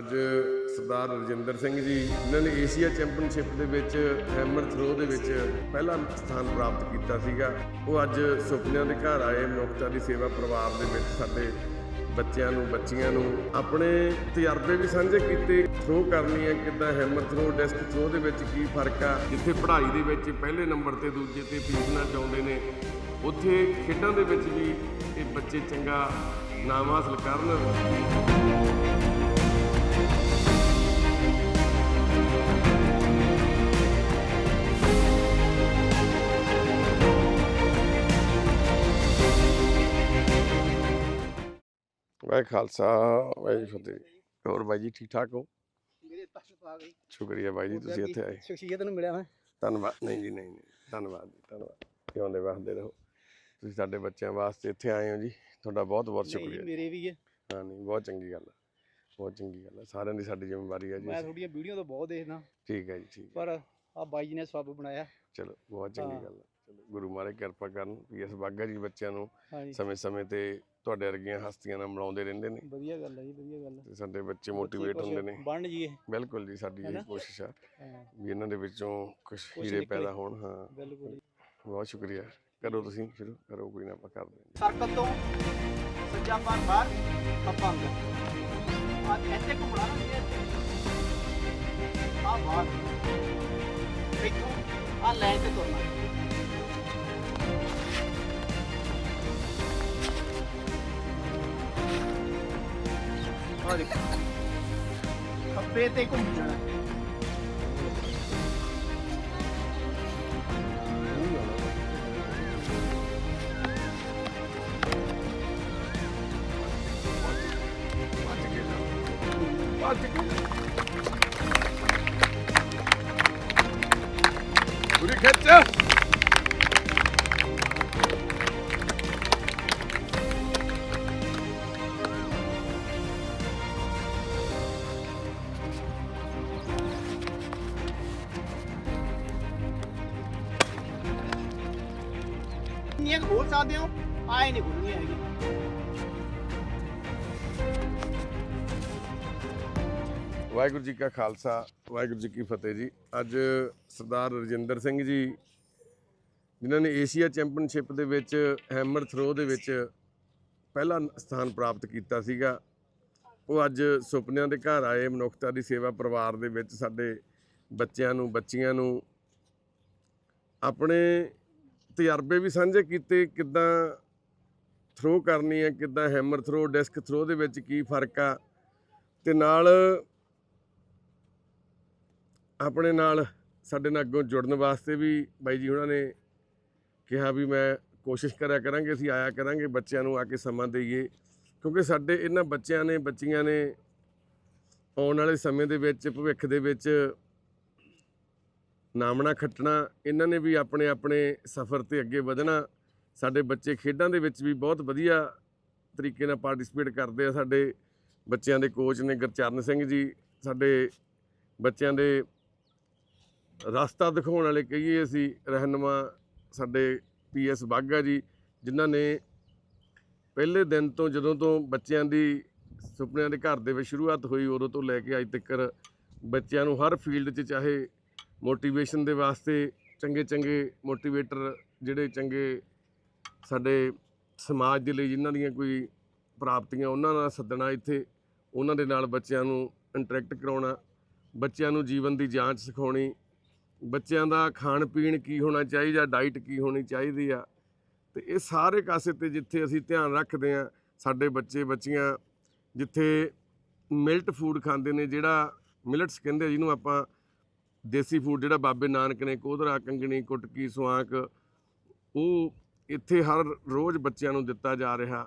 ਅੱਜ ਸਰਦਾਰ ਰਜਿੰਦਰ ਸਿੰਘ ਜੀ, ਇਹਨਾਂ ਨੇ ਏਸ਼ੀਆ ਚੈਂਪੀਅਨਸ਼ਿਪ ਦੇ ਵਿੱਚ ਹੈਮਰ ਥਰੋ ਦੇ ਵਿੱਚ ਪਹਿਲਾ ਸਥਾਨ ਪ੍ਰਾਪਤ ਕੀਤਾ ਸੀਗਾ। ਉਹ ਅੱਜ ਸੁਪਨਿਆਂ ਦੇ ਘਰ ਆਏ, ਮਨੁੱਖਤਾ ਦੀ ਸੇਵਾ ਪਰਿਵਾਰ ਦੇ ਵਿੱਚ ਸਾਡੇ ਬੱਚਿਆਂ ਨੂੰ, ਬੱਚੀਆਂ ਨੂੰ ਆਪਣੇ ਤਜਰਬੇ ਵੀ ਸਾਂਝੇ ਕੀਤੇ। ਥਰੋ ਕਰਨੀ ਹੈ ਕਿੱਦਾਂ ਹੈਮਰ ਥਰੋ ਡਿਸਕ ਥਰੋ ਦੇ ਵਿੱਚ ਕੀ ਫ਼ਰਕ ਆ? ਜਿੱਥੇ ਪੜ੍ਹਾਈ ਦੇ ਵਿੱਚ ਪਹਿਲੇ ਨੰਬਰ ਤੇ ਦੂਜੇ ਤੇ ਪੀਸਣਾ ਚਾਹੁੰਦੇ ਨੇ, ਉੱਥੇ ਖੇਡਾਂ ਦੇ ਵਿੱਚ ਵੀ ਇਹ ਬੱਚੇ ਚੰਗਾ ਨਾਮ ਹਾਸਲ ਕਰਨ। ਵਾਹਿ ਖਾਲਸਾ ਵਾਹਿ ਫਤਿਹ। ਹੋਰ ਬਾਈ ਜੀ ਠੀਕ ਠਾਕ ਹੋ? ਮੇਰੇ ਤਖਤ ਆ ਗਈ। ਸ਼ੁਕਰੀਆ ਬਾਈ ਜੀ ਤੁਸੀਂ ਇੱਥੇ ਆਏ। ਸ਼ਖਸੀਅਤ ਨੂੰ ਮਿਲਿਆ ਮੈਂ। ਧੰਨਵਾਦ। ਨਹੀਂ ਜੀ ਨਹੀਂ ਨਹੀਂ ਧੰਨਵਾਦ ਜੀ ਧੰਨਵਾਦ। ਜਿਉਂਦੇ ਵਸਦੇ ਰਹੋ? ਤੁਸੀਂ ਸਾਡੇ ਬੱਚਿਆਂ ਵਾਸਤੇ ਇੱਥੇ ਆਏ ਹੋ ਜੀ। ਤੁਹਾਡਾ ਬਹੁਤ ਬਹੁਤ ਸ਼ੁਕਰੀਆ। ਮੇਰੇ ਵੀ ਹੈ। ਹਾਂ ਨਹੀਂ ਬਹੁਤ ਚੰਗੀ ਗੱਲ ਹੈ ਬਹੁਤ ਚੰਗੀ ਗੱਲ ਹੈ। ਸਾਰਿਆਂ ਦੀ ਸਾਡੀ ਜ਼ਿੰਮੇਵਾਰੀ ਹੈ ਜੀ। ਮੈਂ ਤੁਹਾਡੀਆਂ ਵੀਡੀਓ ਤਾਂ ਬਹੁਤ ਦੇਖਦਾ। ਠੀਕ ਹੈ ਜੀ ਠੀਕ ਪਰ ਆ ਬਾਈ ਜੀ ਨੇ ਸਬਬ ਬਣਾਇਆ। ਚਲੋ ਬਹੁਤ ਚੰਗੀ। ਗੱਲ ਹੈ। ਚਲੋ ਗੁਰੂ ਮਹਾਰਾਜ ਕਿਰਪਾ ਕਰਨ ਪੀਐਸ ਬਾਗਾ ਜੀ ਬੱਚਿਆਂ ਨੂੰ ਸਮੇਂ-ਸਮੇਂ ਤੇ ਤੁਹਾਡੇ ਵਰਗੀਆਂ ਹਸਤੀਆਂ ਨਾਲ ਮਿਲਾਉਂਦੇ ਰਹਿੰਦੇ ਨੇ। ਵਧੀਆ ਗੱਲ ਹੈ ਜੀ ਵਧੀਆ ਗੱਲ ਹੈ। ਤੇ ਸਾਡੇ ਬੱਚੇ ਮੋਟੀਵੇਟ ਹੁੰਦੇ ਨੇ। ਬਣ ਜੀਏ ਬਿਲਕੁਲ ਜੀ ਸਾਡੀ ਇਹ? ਕੋਸ਼ਿਸ਼ ਆ ਵੀ ਇਹਨਾਂ ਦੇ ਵਿੱਚੋਂ ਕੁਝ ਹੀਰੇ। ਪੈਦਾ ਹੋਣ ਹਾਂ। ਬਿਲਕੁਲ ਜੀ। ਬਹੁਤ ਸ਼ੁਕਰੀਆ। ਕਰੋ ਤੁਸੀਂ ਸ਼ੁਰੂ ਕਰੋ ਕੋਈ ਨਾ ਆਪਾਂ ਕਰਦੇ ਹਾਂ। ਸਰਕਲ ਤੋਂ ਸੱਜਾ ਪਾਰ ਬਾਹਰ ਆਪਾਂ ਅੰਦਰ। ਆ ਇੱਥੇ ਘੁੰਮਣਾ ਨਾ ਜੀ ਆ ਬਾਹਰ। ਇੱਥੋਂ ਆ ਲਾਈਨ ਤੇ ਤੁਰਨਾ। ਆ ਦੇਖੋ ਖੱਬੇ ਤੇ ਘੁੰਮ ਜਾਣਾ। ਭੱਜ ਕੇ ਜਾਓ ਭੱਜ ਕੇ ਸਕਦੇ ਹੋ? ਆਏ ਨਹੀਂ ਬੋਲਣੀ ਹੈਗੀ। ਵਾਹਿਗੁਰੂ ਜੀ ਕਾ ਖਾਲਸਾ, ਵਾਹਿਗੁਰੂ ਜੀ ਕੀ ਫਤਿਹ ਜੀ। ਅੱਜ ਸਰਦਾਰ ਰਜਿੰਦਰ ਸਿੰਘ ਜੀ, ਜਿਨ੍ਹਾਂ ਨੇ ਏਸ਼ੀਆ ਚੈਂਪੀਅਨਸ਼ਿਪ ਦੇ ਵਿੱਚ, ਹੈਮਰ ਥਰੋ ਦੇ ਵਿੱਚ ਪਹਿਲਾ ਸਥਾਨ ਪ੍ਰਾਪਤ ਕੀਤਾ ਸੀਗਾ। ਉਹ ਅੱਜ ਸੁਪਨਿਆਂ ਦੇ ਘਰ ਆਏ, ਮਨੁੱਖਤਾ ਦੀ ਸੇਵਾ ਪਰਿਵਾਰ ਦੇ ਵਿੱਚ ਸਾਡੇ ਬੱਚਿਆਂ ਨੂੰ, ਬੱਚੀਆਂ ਨੂੰ। ਆਪਣੇ ਤਜਰਬੇ ਵੀ ਸਾਂਝੇ ਕੀਤੇ ਕਿੱਦਾਂ ਥਰੋ ਕਰਨੀ ਹੈ, ਕਿੱਦਾਂ ਹੈਮਰ ਥਰੋ ਡਿਸਕ ਥਰੋ ਦੇ ਵਿੱਚ ਕੀ ਫ਼ਰਕ ਆ। ਤੇ ਨਾਲ ਆਪਣੇ ਨਾਲ ਸਾਡੇ ਨਾਲ ਅੱਗੋਂ ਜੁੜਨ ਵਾਸਤੇ ਵੀ ਬਾਈ ਜੀ ਉਹਨਾਂ ਨੇ ਕਿਹਾ ਵੀ ਮੈਂ ਕੋਸ਼ਿਸ਼ ਕਰਿਆ ਕਰਾਂਗੇ, ਅਸੀਂ ਆਇਆ ਕਰਾਂਗੇ, ਬੱਚਿਆਂ ਨੂੰ ਆ ਕੇ ਸਮਾਂ ਦੇਈਏ। ਕਿਉਂਕਿ ਸਾਡੇ ਇਹਨਾਂ ਬੱਚਿਆਂ ਨੇ, ਬੱਚੀਆਂ ਨੇ ਆਉਣ ਵਾਲੇ ਸਮੇਂ ਦੇ ਵਿੱਚ, ਭਵਿੱਖ ਦੇ ਵਿੱਚ ਨਾਮਣਾ ਖੱਟਣਾ, ਇਹਨਾਂ ਨੇ ਵੀ ਆਪਣੇ ਆਪਣੇ ਸਫ਼ਰ ਤੇ ਅੱਗੇ ਵਧਣਾ। ਸਾਡੇ ਬੱਚੇ ਖੇਡਾਂ ਦੇ ਵਿੱਚ ਵੀ ਬਹੁਤ ਵਧੀਆ ਤਰੀਕੇ ਨਾਲ ਪਾਰਟਿਸਿਪੇਟ ਕਰਦੇ ਆ ਸਾਡੇ ਬੱਚਿਆਂ ਦੇ ਕੋਚ ਨੇ ਗੁਰਚਰਨ ਸਿੰਘ ਜੀ। ਸਾਡੇ ਬੱਚਿਆਂ ਦੇ ਰਸਤਾ ਦਿਖਾਉਣ ਵਾਲੇ ਕਹੀਏ ਅਸੀਂ, ਰਹਿਨਮਾ ਸਾਡੇ ਪੀਐਸ ਬਾਗਾ ਜੀ, ਜਿਨ੍ਹਾਂ ਨੇ ਪਹਿਲੇ ਦਿਨ ਤੋਂ ਜਦੋਂ ਤੋਂ ਬੱਚਿਆਂ ਦੀ ਸੁਪਨਿਆਂ ਦੇ ਘਰ ਦੇ ਵਿੱਚ ਸ਼ੁਰੂਆਤ ਹੋਈ, ਉਦੋਂ ਤੋਂ ਲੈ ਕੇ ਅੱਜ ਤੱਕ ਬੱਚਿਆਂ ਨੂੰ ਹਰ ਫੀਲਡ 'ਚ ਚਾਹੇ ਮੋਟੀਵੇਸ਼ਨ ਦੇ ਵਾਸਤੇ ਚੰਗੇ ਚੰਗੇ ਮੋਟੀਵੇਟਰ ਜਿਹੜੇ ਚੰਗੇ ਸਾਡੇ ਸਮਾਜ ਦੇ ਲਈ ਜਿਨ੍ਹਾਂ ਦੀਆਂ ਕੋਈ ਪ੍ਰਾਪਤੀਆਂ ਉਹਨਾਂ ਨਾਲ ਸੱਦਣਾ ਇੱਥੇ, ਉਹਨਾਂ ਦੇ ਨਾਲ ਬੱਚਿਆਂ ਨੂੰ ਇੰਟਰੈਕਟ ਕਰਾਉਣਾ, ਬੱਚਿਆਂ ਨੂੰ ਜੀਵਨ ਦੀ ਜਾਂਚ ਸਿਖਾਉਣੀ, ਬੱਚਿਆਂ ਦਾ ਖਾਣ ਪੀਣ ਕੀ ਹੋਣਾ ਚਾਹੀਦਾ ਡਾਈਟ ਕੀ ਹੋਣੀ ਚਾਹੀਦੀ ਆ, ਤੇ ਇਹ ਸਾਰੇ ਕਾਸੇ ਤੇ ਜਿੱਥੇ ਅਸੀਂ ਧਿਆਨ ਰੱਖਦੇ ਆ ਸਾਡੇ ਬੱਚੇ ਬੱਚੀਆਂ ਜਿੱਥੇ ਮਿਲਟ ਫੂਡ ਖਾਂਦੇ ਨੇ, ਜਿਹੜਾ ਮਿਲਟਸ ਕਹਿੰਦੇ ਜਿਹਨੂੰ ਆਪਾਂ ਦੇਸੀ ਫੂਡ ਜਿਹੜਾ ਬਾਬੇ ਨਾਨਕ ਨੇ, ਕੋਧਰਾ, ਕੰਗਣੀ, ਕੁਟਕੀ ਸਵਾਂਕ ਉਹ ਇੱਥੇ ਹਰ ਰੋਜ਼ ਬੱਚਿਆਂ ਨੂੰ ਦਿੱਤਾ ਜਾ ਰਿਹਾ।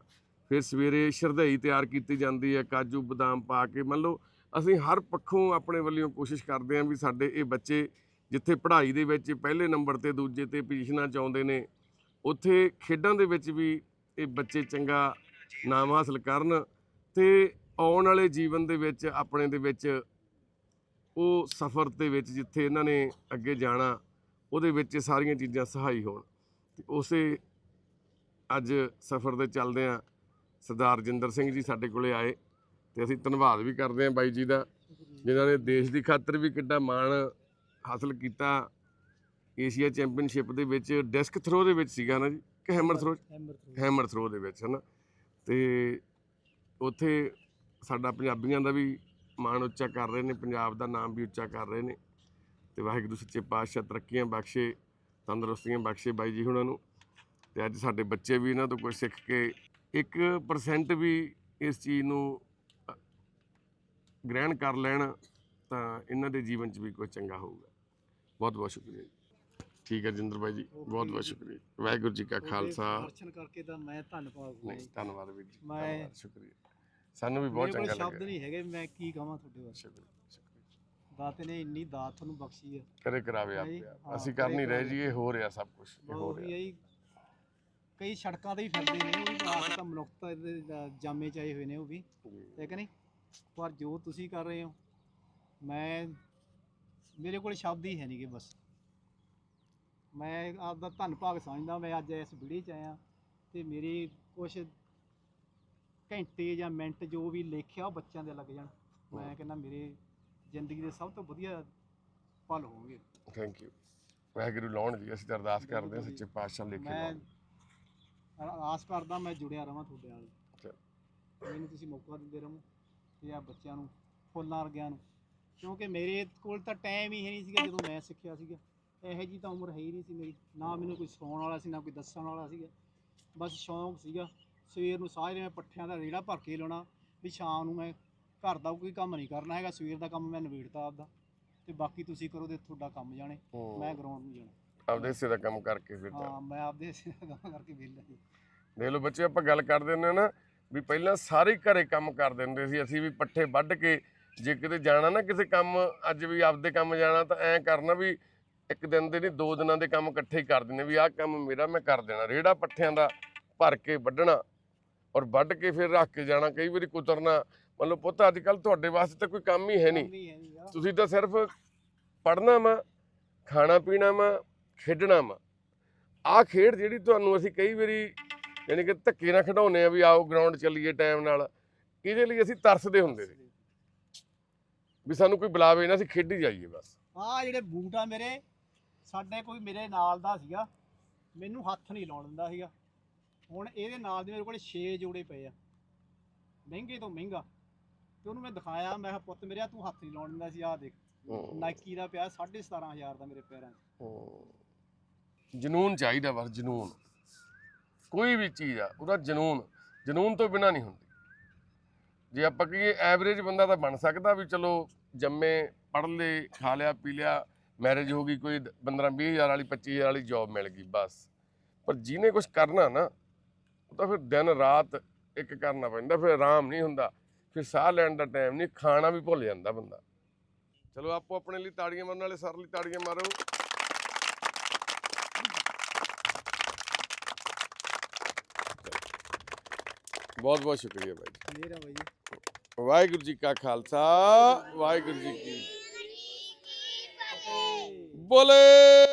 ਫਿਰ ਸਵੇਰੇ ਸ਼ਰਧਾਈ ਤਿਆਰ ਕੀਤੀ ਜਾਂਦੀ ਹੈ, ਕਾਜੂ, ਬਦਾਮ ਪਾ ਕੇ। ਮੰਨ ਲਓ, ਅਸੀਂ ਹਰ ਪੱਖੋਂ ਆਪਣੇ ਵੱਲੋਂ ਕੋਸ਼ਿਸ਼ ਕਰਦੇ ਹਾਂ ਵੀ ਸਾਡੇ ਇਹ ਬੱਚੇ ਜਿੱਥੇ ਪੜ੍ਹਾਈ ਦੇ ਵਿੱਚ ਪਹਿਲੇ ਨੰਬਰ ਤੇ, ਦੂਜੇ ਤੇ ਪੋਜੀਸ਼ਨਾਂ ਚਾਹੁੰਦੇ ਨੇ, ਉੱਥੇ ਖੇਡਾਂ ਦੇ ਵਿੱਚ ਵੀ ਇਹ ਬੱਚੇ ਚੰਗਾ ਨਾਮ ਹਾਸਲ ਕਰਨ ਤੇ ਆਉਣ ਵਾਲੇ ਜੀਵਨ ਦੇ ਵਿੱਚ, ਆਪਣੇ ਦੇ ਵਿੱਚ ਉਹ ਸਫ਼ਰ ਦੇ ਵਿੱਚ ਜਿੱਥੇ ਇਹਨਾਂ ਨੇ ਅੱਗੇ ਜਾਣਾ ਉਹਦੇ ਵਿੱਚ ਇਹ ਸਾਰੀਆਂ ਚੀਜ਼ਾਂ ਸਹਾਈ ਹੋਣ। ਤੇ ਉਸੇ ਅੱਜ ਸਫ਼ਰ ਦੇ ਚੱਲਦੇ ਆ ਸਰਦਾਰ ਜਿੰਦਰ ਸਿੰਘ ਜੀ ਸਾਡੇ ਕੋਲੇ ਆਏ ਤੇ ਅਸੀਂ ਧੰਨਵਾਦ ਵੀ ਕਰਦੇ ਹਾਂ ਬਾਈ ਜੀ ਦਾ ਜਿਨ੍ਹਾਂ ਨੇ ਦੇਸ਼ ਦੀ ਖਾਤਰ ਵੀ ਕਿੱਡਾ ਮਾਣ ਹਾਸਲ ਕੀਤਾ। ਏਸ਼ੀਆ ਚੈਂਪੀਅਨਸ਼ਿਪ ਦੇ ਵਿੱਚ ਡਿਸਕ ਥਰੋ ਦੇ ਵਿੱਚ ਸੀਗਾ ਨਾ ਜੀ ਕਿ ਹੈਮਰ ਥਰੋ। ਹੈਮਰ ਥਰੋ ਦੇ ਵਿੱਚ ਹਨਾ। ਤੇ ਉੱਥੇ ਸਾਡਾ ਪੰਜਾਬੀਆਂ ਦਾ ਵੀ ਮਾਣ ਉੱਚਾ ਕਰ ਰਹੇ ਨੇ ਪੰਜਾਬ ਦਾ ਨਾਮ ਵੀ ਉੱਚਾ ਕਰ ਰਹੇ ਨੇ। ਤੇ ਵਾਹਿਗੁਰੂ ਸੱਚੇ ਪਾਤਸ਼ਾਹ ਤਰੱਕੀਆਂ ਬਖਸ਼ੇ ਤੰਦਰੁਸਤੀਆਂ ਬਖਸ਼ੇ ਬਾਈ ਜੀ ਹੁਣਾਂ ਨੂੰ। ਤੇ ਅੱਜ ਸਾਡੇ ਬੱਚੇ ਵੀ ਇਹਨਾਂ ਤੋਂ ਕੁਝ ਸਿੱਖ ਕੇ 1% ਵੀ ਇਸ ਚੀਜ਼ ਨੂੰ ਗ੍ਰਹਿਣ ਕਰ ਲੈਣ ਤਾਂ ਇਹਨਾਂ ਦੇ ਜੀਵਨ 'ਚ ਵੀ ਕੁਝ ਚੰਗਾ ਹੋਊਗਾ। ਬਹੁਤ ਬਹੁਤ ਸ਼ੁਕਰੀਆ ਜੀ। ਠੀਕ ਹੈ ਜਿੰਦਰ ਬਾਈ ਜੀ ਬਹੁਤ ਬਹੁਤ ਸ਼ੁਕਰੀਆ ਵਾਹਿਗੁਰੂ ਜੀ ਕਾ ਖਾਲਸਾ। ਦਰਸ਼ਨ ਕਰਕੇ ਤਾਂ ਮੈਂ ਧੰਨਵਾਦ ਨਹੀਂ ਧੰਨਵਾਦ ਵੀਰ ਜੀ ਮੈਂ- ਸ਼ੁਕਰੀਆ। ਸਾਨੂੰ ਵੀ ਬਹੁਤ ਮੇਰੇ ਕੋਲ ਚੰਗਾ ਸ਼ਬਦ ਨਹੀਂ ਹੈਗੇ ਮੈਂ ਕੀ ਕਹਾਂ ਤੁਹਾਡੇ ਵਾਸਤੇ? ਸ਼ੁਕਰੀਆ ਸ਼ੁਕਰੀਆ ਦਾਤੇ ਨੇ ਇੰਨੀ ਦਾਤ ਤੁਹਾਨੂੰ ਬਖਸ਼ੀ ਹੈ ਕਰੇ ਕਰਾਵੇ ਆਪੇ ਆਪ। ਹਾਂ, ਅਸੀਂ ਕਰੇ ਨਹੀਂ ਰਹੇ। ਜੀ ਇਹ ਹੋ ਰਿਹਾ ਸਭ ਕੁਝ ਇਹ ਹੋ ਬਹੁਤ ਰਿਹਾ। ਹੀ ਕਈ ਸੜਕਾਂ ਤੇ ਹੀ ਫਿਰਦੇ ਨੇ ਉਹ ਵੀ ਤਾਂ ਮਨੁੱਖਤਾ ਦੇ ਦਾ ਜਾਮੇ ਚ ਆਏ ਹੋਏ ਨੇ ਉਹ ਵੀ। ਜੀ। ਹੈ ਨਹੀਂ? ਪਰ ਜੋ ਤੁਸੀਂ ਕਰ ਰਹੇ ਹੋ ਮੈਂ ਮੇਰੇ ਕੋਲ ਸ਼ਬਦ ਹੀ ਹੈ ਨਹੀਂਗੇ ਬਸ। ਮੈਂ ਆਪ ਦਾ ਧੰਨ ਭਾਗ ਸਮਝਦਾ ਮੈਂ ਅੱਜ ਇਸ ਵੀਡੀਓ 'ਚ ਆਇਆ ਤੇ ਮੇਰੇ ਕੁਝ ਘੰਟੇ ਜਾਂ ਮਿੰਟ ਜੋ ਵੀ ਲੇਖਿਆ ਉਹ ਬੱਚਿਆਂ ਦੇ ਲੱਗ ਜਾਣ। ਮੈਂ ਕਹਿੰਦਾ ਮੇਰੇ ਜ਼ਿੰਦਗੀ ਦੇ ਸਭ ਤੋਂ ਵਧੀਆ ਪਲ ਹੋਣਗੇ। ਥੈਂਕ ਯੂ ਵਾਹਿਗੁਰੂ ਲਾਉਣ ਜੀ ਅਸੀਂ ਤਾਂ ਅਰਦਾਸ ਕਰਦੇ ਹਾਂ ਸੱਚੇ ਪਾਤਸ਼ਾਹ ਲਿਖੇ ਮੈਂ ਲਾਉਣ। ਆ- ਆਸ ਕਰਦਾ ਮੈਂ ਜੁੜਿਆ ਰਵਾਂ ਤੁਹਾਡੇ ਨਾਲ। ਮੈਨੂੰ ਤੁਸੀਂ ਮੌਕਾ ਦਿੰਦੇ ਰਹੋ ਤੇ ਆ ਬੱਚਿਆਂ ਨੂੰ ਫੁੱਲਾਂ ਵਰਗਿਆਂ ਨੂੰ। ਕਿਉਂਕਿ ਮੇਰੇ ਕੋਲ ਤਾਂ ਟਾਈਮ ਹੀ ਹੈ ਨਹੀਂ ਸੀਗਾ ਜਦੋਂ ਮੈਂ ਸਿੱਖਿਆ ਸੀਗਾ। ਇਹੋ ਜੀ ਤਾਂ ਉਮਰ ਹੈ ਹੀ ਨਹੀਂ ਸੀ ਮੇਰੀ। ਨਾ ਮੈਨੂੰ ਕੋਈ ਸਿਖਾਉਣ ਵਾਲਾ ਸੀ ਨਾ ਕੋਈ ਦੱਸਣ ਵਾਲਾ ਸੀਗਾ। ਬਸ ਸ਼ੌਂਕ ਸੀਗਾ। ਸਵੇਰ ਨੂੰ ਸਾਰੇ ਮੈਂ ਪੱਠਿਆਂ ਦਾ ਰੇੜਾ ਭਰ ਕੇ ਲਾਉਣਾ ਵੀ ਸ਼ਾਮ ਨੂੰ ਮੈਂ ਘਰ ਦਾ ਕੋਈ ਕੰਮ ਨਹੀਂ ਕਰਨਾ ਹੈਗਾ ਸਵੇਰ ਦਾ ਕੰਮ ਮੈਂ ਨਵੇੜਤਾ ਆਪਦਾ। ਤੇ ਬਾਕੀ ਤੁਸੀਂ ਕਰੋ ਤੇ ਤੁਹਾਡਾ ਕੰਮ ਜਾਣੇ ਹੂੰ। ਮੈਂ ਗਰਾਊਂਡ ਨੂੰ ਜਾਣਾ। ਆਪਦੇ ਹਿੱਸੇ ਦਾ ਕੰਮ ਕਰਕੇ ਫਿਰ ਤਾਂ ਹਾਂ ਮੈਂ ਆਪਦੇ ਕੰਮ ਕਰਕੇ ਵਿਹਲਾ ਜੀ ਦੇਖ ਲਓ ਬੱਚੇ ਆਪਾਂ ਗੱਲ ਕਰਦੇ ਹੁੰਦੇ ਹਾਂ ਨਾ ਵੀ ਪਹਿਲਾਂ ਸਾਰੇ ਘਰੇ ਕੰਮ ਕਰ ਦਿੰਦੇ ਸੀ ਅਸੀਂ ਵੀ ਪੱਠੇ ਵੱਢ ਕੇ ਜੇ ਕਿਤੇ ਜਾਣਾ ਨਾ ਕਿਸੇ ਕੰਮ ਅੱਜ ਵੀ ਆਪਦੇ ਕੰਮ ਜਾਣਾ ਤਾਂ ਐਂ ਕਰਨਾ ਵੀ ਇੱਕ ਦਿਨ ਦੇ ਨਹੀਂ ਦੋ ਦਿਨਾਂ ਦੇ ਕੰਮ ਇਕੱਠੇ ਹੀ ਕਰ ਦਿੰਦੇ ਵੀ ਆਹ ਕੰਮ ਮੇਰਾ ਮੈਂ ਕਰ ਦੇਣਾ ਰੇੜਾ ਪੱਠਿਆਂ ਦਾ ਭਰ ਕੇ ਵੱਢਣਾ। ਔਰ ਵੱਢ ਕੇ ਫਿਰ ਰੱਖ ਕੇ ਜਾਣਾ ਕਈ ਵਾਰੀ ਕੁਤਰਨਾ। ਮਤਲਬ ਪੁੱਤ ਅੱਜ ਕੱਲ ਤੁਹਾਡੇ ਵਾਸਤੇ ਤਾਂ ਕੋਈ ਕੰਮ ਹੀ ਹੈ ਨਹੀਂ। ਤੁਸੀਂ ਤਾਂ ਸਿਰਫ ਪੜ੍ਹਨਾ ਵਾ ਖਾਣਾ ਪੀਣਾ ਵਾ ਖੇਡਣਾ ਵਾ। ਆਹ ਖੇਡ ਜਿਹੜੀ ਤੁਹਾਨੂੰ ਅਸੀਂ ਕਈ ਵਾਰੀ ਯਾਨੀ ਕਿ ਧੱਕੇ ਨਾਲ ਖਿਡਾਉਂਦੇ ਆ ਵੀ ਆਓ ਗਰਾਊਂਡ ਚੱਲੀਏ ਟਾਈਮ ਨਾਲ ਇਹਦੇ ਲਈ ਅਸੀਂ ਤਰਸਦੇ ਹੁੰਦੇ ਸੀ। ਵੀ ਸਾਨੂੰ ਕੋਈ ਬੁਲਾਵੇ ਨਾ ਅਸੀਂ ਖੇਡੀ ਜਾਈਏ ਬਸ। ਆਹ ਜਿਹੜੇ ਬੂਟ ਆ ਮੇਰੇ ਸਾਡੇ ਕੋਈ ਮੇਰੇ ਨਾਲ ਦਾ ਸੀਗਾ ਮੈਨੂੰ ਹੱਥ ਨਹੀਂ ਲਾਉਣ ਦਿੰਦਾ ਸੀਗਾ। ਹੁਣ ਇਹਦੇ ਨਾਲ ਦੇ ਮੇਰੇ ਕੋਲ 6 ਜੋੜੇ ਪਏ ਆ। ਮਹਿੰਗੇ ਤੋਂ ਮਹਿੰਗਾ। ਤੇ ਉਹਨੂੰ ਮੈਂ ਦਿਖਾਇਆ ਮੈਂ ਕਿਹਾ ਪੁੱਤ ਮੇਰਿਆ ਤੂੰ ਹੱਥ ਨਹੀਂ ਲਾਉਣ ਦਿੰਦਾ ਸੀ ਆਹ ਦੇਖ। ਨਾਈਕੀ ਦਾ ਪਿਆ 17500 ਦਾ ਮੇਰੇ ਪੈਰਾਂ 'ਚ। ਜਨੂਨ ਚਾਹੀਦਾ ਬਸ ਜਨੂਨ। ਕੋਈ ਵੀ ਚੀਜ਼ ਆ ਉਹਦਾ ਜਨੂਨ। ਜਨੂਨ ਤੋਂ ਬਿਨਾ ਨਹੀਂ ਹੁੰਦੀ। ਜੇ ਆਪਾਂ ਕਹੀਏ ਐਵਰੇਜ ਬੰਦਾ ਤਾਂ ਬਣ ਸਕਦਾ ਵੀ ਚਲੋ ਜੰਮੇ ਪੜ੍ਹ ਲੇ ਖਾ ਲਿਆ ਪੀ ਲਿਆ ਮੈਰਿਜ ਹੋ ਗਈ ਕੋਈ 15 20000 ਵਾਲੀ 25000 ਵਾਲੀ ਜੌਬ ਮਿਲ ਗਈ ਬਸ। ਪਰ ਜਿਹਨੇ ਕੁਝ ਕਰਨਾ ਨਾ ਉਹ ਤਾਂ ਫਿਰ ਦਿਨ ਰਾਤ ਇੱਕ ਕਰਨਾ ਪੈਂਦਾ ਫਿਰ ਆਰਾਮ ਨਹੀਂ ਹੁੰਦਾ ਫਿਰ ਸਾਹ ਲੈਣ ਦਾ ਟਾਈਮ ਨਹੀਂ ਖਾਣਾ ਵੀ ਭੁੱਲ ਜਾਂਦਾ ਬੰਦਾ। ਚਲੋ ਆਪੋ ਆਪਣੇ ਲਈ ਤਾੜੀਆਂ ਮਾਰਨ ਵਾਲੇ ਸਰ ਲਈ ਤਾੜੀਆਂ ਮਾਰੋ। ਬਹੁਤ ਬਹੁਤ ਸ਼ੁਕਰੀਆ ਭਾਈ ਮੇਰਾ ਜੀ। ਵਾਹਿਗੁਰੂ ਜੀ ਕਾ ਖਾਲਸਾ ਵਾਹਿਗੁਰੂ ਜੀ ਕੀ ਬੋਲੇ।